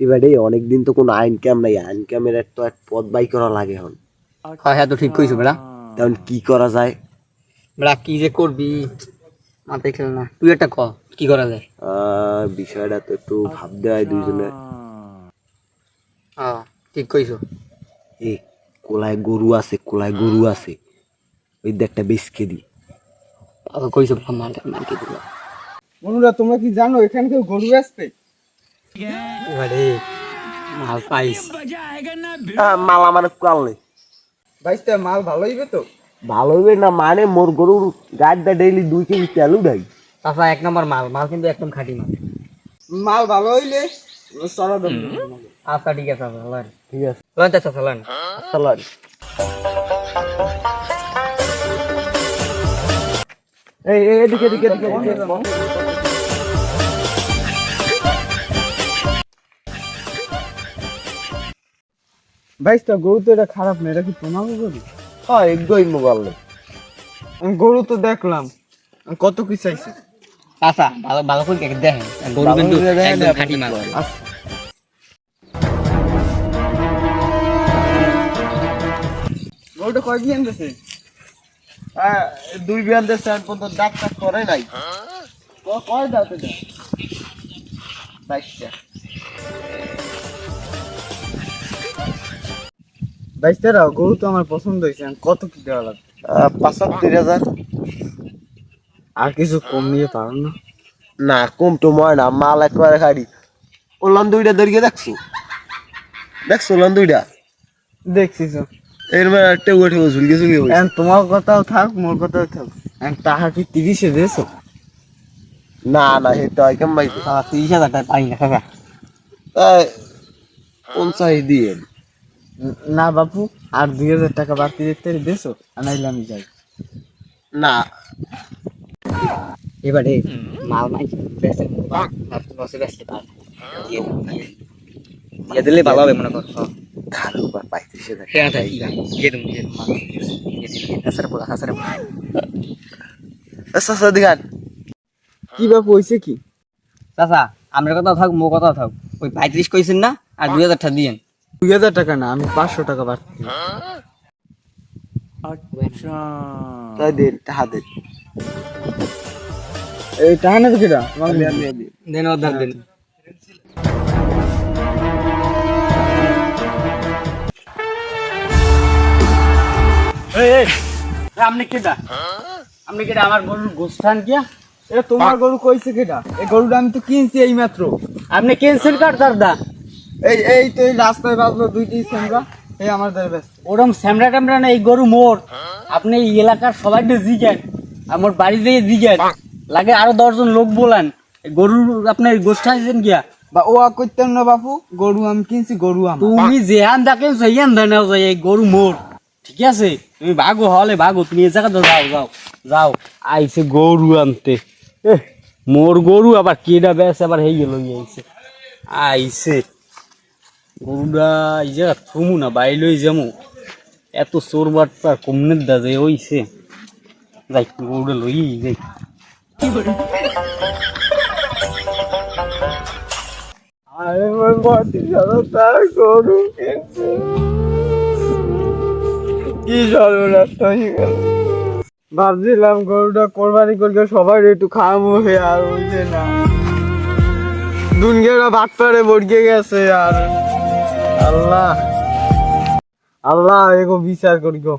এবারে অনেকদিন তো কোনো আইন ক্যাম নাই। আইন ক্যামের তো এক পদ বাই করা লাগে এখন। হ্যাঁ হ্যাঁ তো ঠিক কইছো বেড়া। তখন কি করা যায়? বেড়া কি যে করবি? মাথায় খেলে না। তুই একটা ক কি করা যায়? বিষয়টা তো একটু ভাবতে হয় দুইজনে। হ্যাঁ ঠিক কইছো। এ কোলায় গরু আছে কোলায় গরু আছে। ওই দেখটা বেশকে দি। আবার কইছো মাল মালকে দিল? বন্ধুরা তোমরা কি জানো এখানে কেউ গরু আসবে? মাল পাইস। মাল আমার কাল নেই। বাইশটা মাল ভালো হইবে তো? ভালো হবে না মানে মোর গরুর গাড়িটা ডেইলি দুই কেজি তেলু দেয় তাছাড়া এক নম্বর মাল মাল কিন্তু একদম খাঁটি মাল। মাল ভালো হইলে চড়া দেবো। আচ্ছা ঠিক আছে আচ্ছা ঠিক আছে। চালান চাচা চালান চালান এই এই, এদিকে এদিকে এদিকে। বাইশটা গরু তো এটা খারাপ না এটা কি তোমাকে গরু? হ্যাঁ একদমই মোবাইল গরু তো দেখলাম। কত কি চাইছি? চাচা ভালো ভালো করে দেখেন। গরু কিন্তু একদম খাঁটি মাল। আচ্ছা। গরুটা কয় বিয়ান দিয়েছে হ্যাঁ, দুই বিয়ান দেশে আর পর্যন্ত ডাক টাক করে নাই। কয় দাও তো এটা? বাইশটা। বাইশটা গরু তো আমার পছন্দ হয়েছে কত কি দেওয়া লাগবে? পঁচাত্তর হাজার। আর কিছু কম নিয়ে পারো না। না কম তো ময় না মাল একবারে খাড়ি। ওলান দুইটা দরিয়ে দেখছ? দেখছ ওলান দুইটা? দেখছি তো। এর মানে একটা উঠে ঝুলকে ঝুলকে বসে। তোমার কথাও থাক মোর কথাও থাক। টাকা কি তিরিশে দিয়েছ? না না সেটা হয় কেমন পাইছে। তিরিশ হাজার টাকা পাই না পঞ্চাশ দিয়ে। না বাপু আর দুই হাজার টাকা বাড়তি দেখতে আনাইলে আমি যাই। না। এবারে মাল মাই বেসে দিয়ে দিয়ে দিলে ভালো হবে মনে কর। বা দিয়ে দিয়ে দিয়ে হাসারে বলা হাসারে বলা আচ্ছা আচ্ছা কি বাপু হয়েছে কি? চাচা আমার কথা থাক মো কথা থাক। ওই পঁয়ত্রিশ কইছেন না আর দুই হাজার টাকা দিয়েন। দুই হাজার টাকা না আমি পাঁচশো টাকা বাড়তি দিই। তাই দেন টাকা দেন এই টাকা নেবে কিরা? দেন অর্ধেক দিন। আপনি কেটা আপনি কেটা আমার গরুর গোস্থান কিয়া? এটা তোমার গরু কইছে কেটা এই গরুটা আমি তো কিনছি এই মাত্র। আপনি ক্যান্সেল কাটতার দা? এই এই তো এই রাস্তায় বাজলো দুইটি সেমরা এই আমার দ্বারা ব্যস্ত ওরম স্যামরা ট্যামরা না এই গরু মোর। আপনি এই এলাকার সবাই জিজ্ঞেন আমার বাড়ি যেয়ে জিজ্ঞেন লাগে আরও দশজন লোক বলান। গরুর আপনার গোষ্ঠা গিয়া। বা ও আর করতাম না বাপু গরু আমি কিনছি গরু আমার তুমি যেহান দেখেন সেইহান ধরে নাও যাই এই গরু মোর। ঠিক আছে? তুমি ভাগো হলে ভাগো তুমি এ জায়গাতে যাও যাও যাও। আইছে গরু আনতে। মোর গরু আবার কেডা বেশ আবার হেই গেল আইছে। আইছে। গরুটা এই জায়গা থুমু না বাইলই যামু। এত চোর বাটপা কমনের দা যে ওইছে যাই। গরুটা লই যাই কি হয়ে ভাবছিলাম গরুটা কোরবানি করলে সবাই একটু খাওয়াবো হে আর হইছে না। দুনিয়াটা ভাত পারে মরগে গেছে আর আল্লাহ। আল্লাহ এগো বিচার করি গো।